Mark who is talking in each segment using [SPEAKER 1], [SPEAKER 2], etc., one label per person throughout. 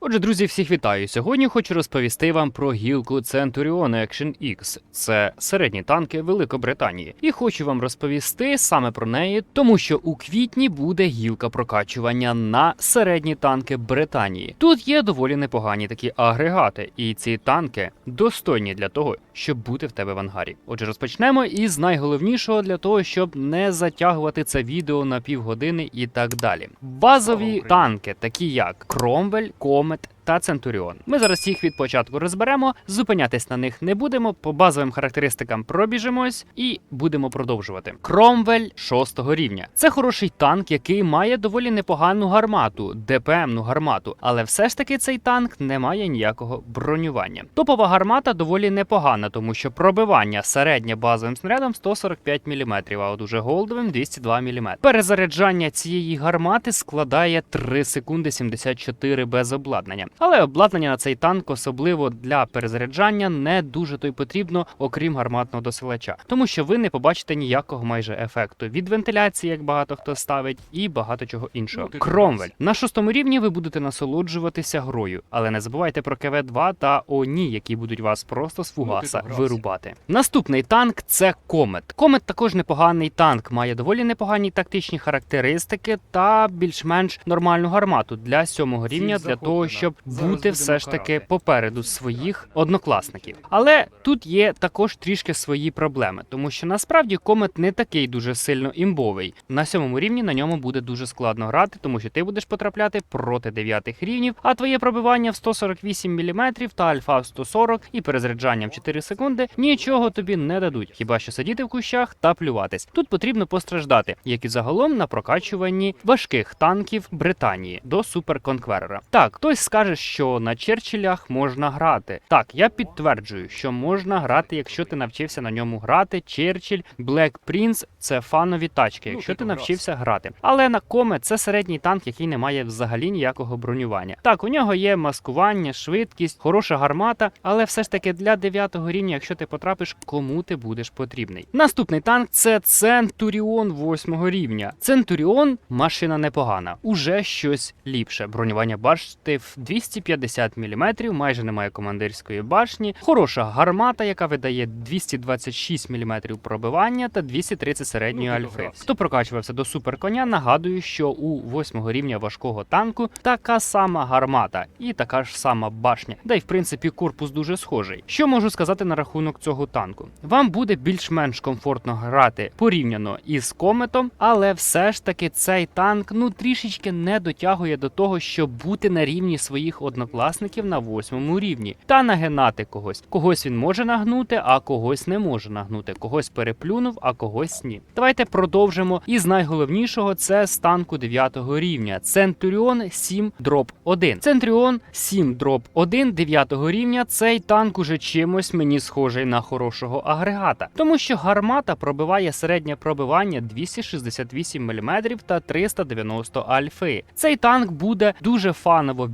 [SPEAKER 1] Отже, друзі, всіх вітаю. Сьогодні хочу розповісти вам про гілку Centurion Action X. Це середні танки Великобританії. І хочу вам розповісти саме про неї, тому що у квітні буде гілка прокачування на середні танки Британії. Тут є доволі непогані такі агрегати, і ці танки достойні для того, щоб бути в тебе в ангарі. Отже, розпочнемо із найголовнішого для того, щоб не затягувати це відео на півгодини і так далі. Базові танки, такі як Кромвель, Комет. Та Центуріон. Ми зараз їх від початку розберемо, зупинятись на них не будемо. По базовим характеристикам пробіжимось і будемо продовжувати. Кромвель 6 рівня. Це хороший танк, який має доволі непогану гармату, ДПМну гармату, але все ж таки цей танк не має ніякого бронювання. Топова гармата доволі непогана, тому що пробивання середнє базовим снарядом 145 мм, а от уже голдовим 202 мм. Перезаряджання цієї гармати складає 3 секунди 74 без обладнання. Але обладнання на цей танк, особливо для перезаряджання, не дуже то й потрібно, окрім гарматного досилача, тому що ви не побачите ніякого майже ефекту від вентиляції, як багато хто ставить, і багато чого іншого.
[SPEAKER 2] Ну,
[SPEAKER 1] Кромвель на шостому рівні ви будете насолоджуватися грою, але не забувайте про КВ-2 та ОНІ, які будуть вас просто з фугаса вирубати. Наступний танк це Комет. Комет також непоганий танк, має доволі непогані тактичні характеристики та більш-менш нормальну гармату для сьомого рівня, для того, щоб бути все ж таки попереду своїх однокласників. Але тут є також трішки свої проблеми, тому що насправді комет не такий дуже сильно імбовий. На сьомому рівні на ньому буде дуже складно грати, тому що ти будеш потрапляти проти дев'ятих рівнів, а твоє пробивання в 148 мм та альфа в 140 і перезаряджанням 4 секунди нічого тобі не дадуть, хіба що сидіти в кущах та плюватись. Тут потрібно постраждати, як і загалом на прокачуванні важких танків Британії до суперконкверера. Так, хтось скаже, що на Черчиллях можна грати. Так, я підтверджую, що можна грати, якщо ти навчився на ньому грати. Черчилль, Black Prince – це фанові тачки,
[SPEAKER 2] Ну,
[SPEAKER 1] якщо
[SPEAKER 2] ти
[SPEAKER 1] ти навчився грати. Але на коме це середній танк, який не має взагалі ніякого бронювання. Так, у нього є маскування, швидкість, хороша гармата, але все ж таки для 9 рівня, якщо ти потрапиш, кому ти будеш потрібний. Наступний танк це Центуріон 8 рівня. Центуріон машина непогана, уже щось ліпше. Бронювання башти в 250 мм, майже немає командирської башні. Хороша гармата, яка видає 226 мм пробивання та 230 середньої
[SPEAKER 2] Ну,
[SPEAKER 1] альфи. Хто прокачувався до суперконя, нагадую, що у 8 рівня важкого танку така сама гармата і така ж сама башня, да й в принципі корпус дуже схожий. Що можу сказати на рахунок цього танку? Вам буде більш-менш комфортно грати порівняно із кометом, але все ж таки цей танк ну трішечки не дотягує до того, щоб бути на рівні своїх однокласників на восьмому рівні та нагинати когось. Когось він може нагнути, а когось не може нагнути. Когось переплюнув, а когось ні. Давайте продовжимо. Із найголовнішого це з танку 9 рівня. Centurion 7 дроп 1. Centurion 7 дроп 1 9 рівня. Цей танк уже чимось мені схожий на хорошого агрегата, тому що гармата пробиває середнє пробивання 268 мм та 390 альфи. Цей танк буде дуже фаново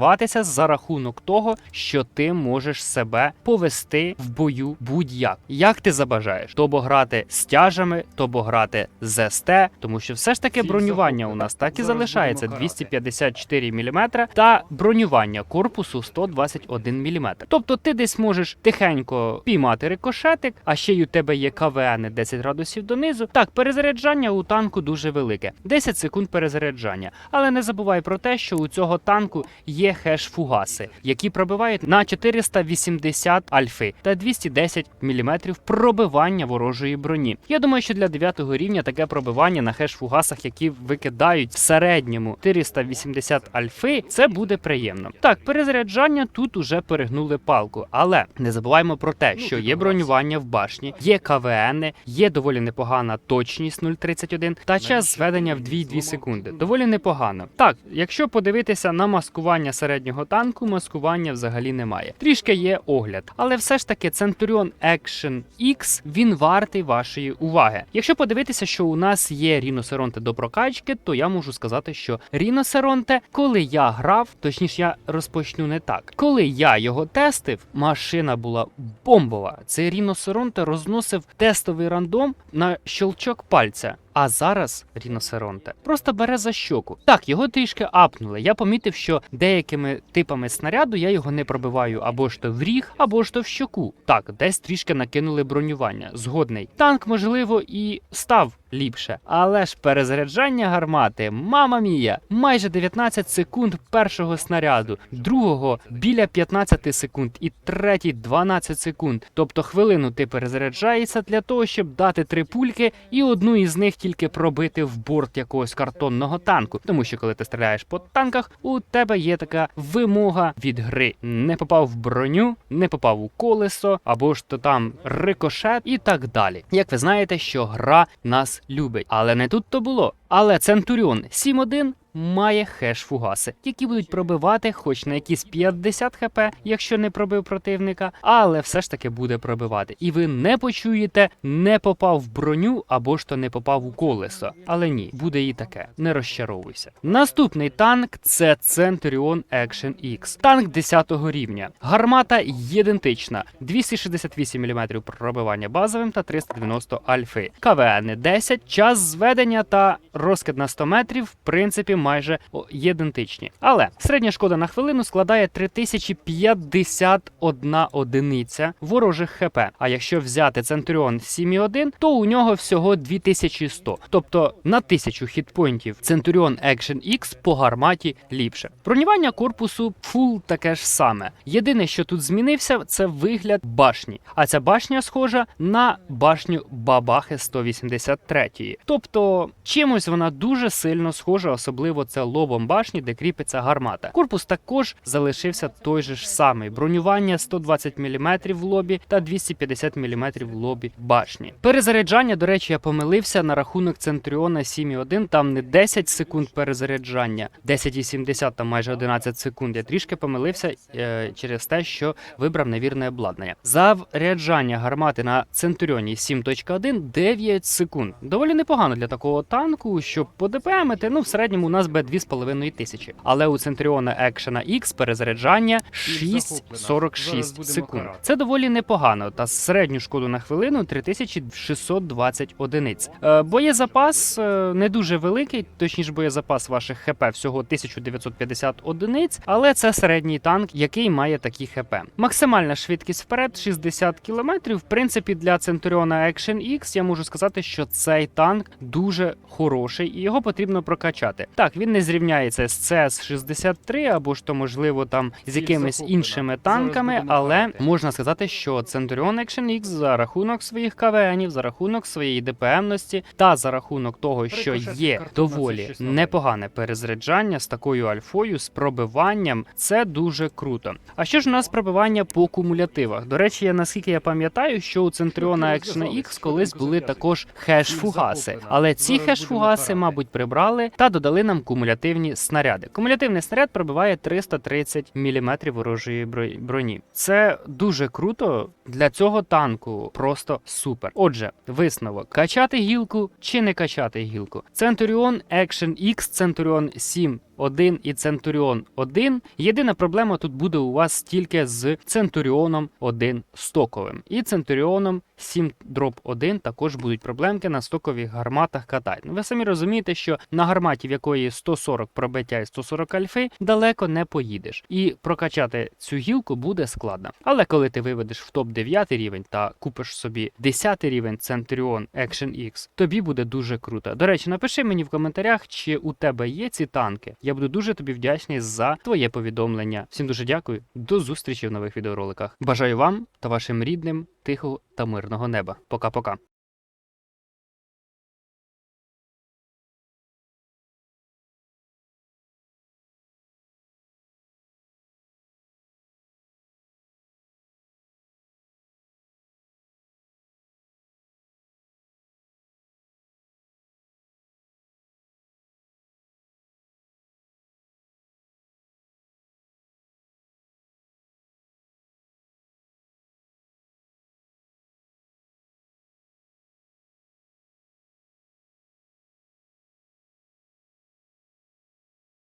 [SPEAKER 1] відіграватися за рахунок того, що ти можеш себе повести в бою будь-як. Як ти забажаєш, тобо грати з тяжами, тобо грати з СТ, тому що все ж таки бронювання у нас так і залишається 254 мм та бронювання корпусу 121 мм. Тобто ти десь можеш тихенько піймати рикошетик, а ще й у тебе є КВН 10 градусів донизу. Так, перезаряджання у танку дуже велике 10 секунд перезаряджання. Але не забувай про те, що у цього танку є є хеш-фугаси, які пробивають на 480 альфи та 210 мм пробивання ворожої броні. Я думаю, що для 9 рівня таке пробивання на хеш-фугасах, які викидають в середньому 480 альфи, це буде приємно. Так, перезаряджання тут уже перегнули палку, але не забуваємо про те, що є бронювання в башні, є КВН, є доволі непогана точність 0,31 та час зведення в 2,2 секунди. Доволі непогано. Так, якщо подивитися на маскування середнього танку, маскування взагалі немає. Трішки є огляд, але все ж таки Centurion Action X він вартий вашої уваги. Якщо подивитися, що у нас є ріносеронте до прокачки, то я можу сказати, що ріносеронте, коли я грав, точніше я розпочну не так. Коли я його тестив, машина була бомбова. Цей ріносеронте розносив тестовий рандом на щелчок пальця. А зараз ріносеронте просто бере за щоку. Так, його трішки апнули. Я помітив, що деякими типами снаряду я його не пробиваю або ж то в ріг, або ж то в щоку. Так, десь трішки накинули бронювання. Згодний. Танк, можливо, і став ліпше. Але ж перезаряджання гармати, мама мія, майже 19 секунд першого снаряду, другого біля 15 секунд і третій 12 секунд. Тобто хвилину ти перезаряджаєшся для того, щоб дати три пульки і одну із них тільки пробити в борт якогось картонного танку. Тому що коли ти стріляєш по танках, у тебе є така вимога від гри: не попав в броню, не попав у колесо, або ж то там рикошет і так далі. Як ви знаєте, що гра нас любить, але не тут то було. Але Центуріон 7.1 має хеш-фугаси, які будуть пробивати хоч на якісь 50 хп, якщо не пробив противника, але все ж таки буде пробивати. І ви не почуєте, не попав в броню або ж то не попав у колесо. Але ні, буде і таке. Не розчаровуйся. Наступний танк це Centurion Action X. Танк 10 рівня. Гармата ідентична: 268 мм пробивання базовим та 390 альфи. КВН 10, час зведення та розкид на 100 метрів, в принципі, майже ідентичні. Але середня шкода на хвилину складає 3051 одиниця ворожих ХП. А якщо взяти Centurion 7.1, то у нього всього 2100. Тобто на 1000 хітпойнтів Centurion Action X по гарматі ліпше. Бронювання корпусу фул таке ж саме. Єдине, що тут змінився, це вигляд башні. А ця башня схожа на башню Бабахи 183. Тобто чимось вона дуже сильно схожа, особливо це лобом башні, де кріпиться гармата. Корпус також залишився той же ж самий. Бронювання 120 мм в лобі та 250 мм в лобі башні. Перезаряджання, до речі, я помилився на рахунок Центріона 7.1, там не 10 секунд перезаряджання, 10,70, там майже 11 секунд. Я трішки помилився е, через те, що вибрав невірне обладнання. Заряджання гармати на Центуріоні 7.1 9 секунд. Доволі непогано для такого танку, щоб подепемити. Ну, в середньому у нас би 2,5 тисячі. Але у Центріона Action X перезаряджання 6,46 секунд. Це доволі непогано. Та середню шкоду на хвилину 3620 одиниць. Е, боєзапас е, не дуже великий, точніше боєзапас ваших ХП всього 1950 одиниць, але це середній танк, який має такі ХП. Максимальна швидкість вперед 60 км. В принципі, для Centurion Action X я можу сказати, що цей танк дуже хороший і його потрібно прокачати. Так, він не зрівняється з CS-63 або ж то можливо там з якимись іншими танками, але можна сказати, що Centurion Action X за рахунок своїх КВНів, за рахунок своєї ДПМності та за рахунок того, що є доволі непогане перезаряджання з такою альфою, з пробиванням, це дуже круто. А що ж у нас пробивання по кумулятивах? До речі, я наскільки я пам'ятаю, що у Centurion Action X колись були також хеш-фугаси, але ці хеш-фугаси, мабуть, прибрали та додали нам кумулятивні снаряди. Кумулятивний снаряд пробиває 330 мм ворожої броні. Це дуже круто для цього танку. Просто супер. Отже, висновок: качати гілку чи не качати гілку. Centurion Action X, Centurion 7 1 і Centurion 1. Єдина проблема тут буде у вас тільки з Centurion 1 стоковим. І Centurion 7 дроп 1 також будуть проблемки на стокових гарматах катать. Ну, ви самі розумієте, що на гарматі, в якої 140 пробиття і 140 альфи, далеко не поїдеш. І прокачати цю гілку буде складно. Але коли ти виведеш в топ 9 рівень та купиш собі 10 рівень Centurion Action X, тобі буде дуже круто. До речі, напиши мені в коментарях, чи у тебе є ці танки. Я буду дуже тобі вдячний за твоє повідомлення. Всім дуже дякую. До зустрічі в нових відеороликах. Бажаю вам та вашим рідним тихого та мирного неба. Пока-пока.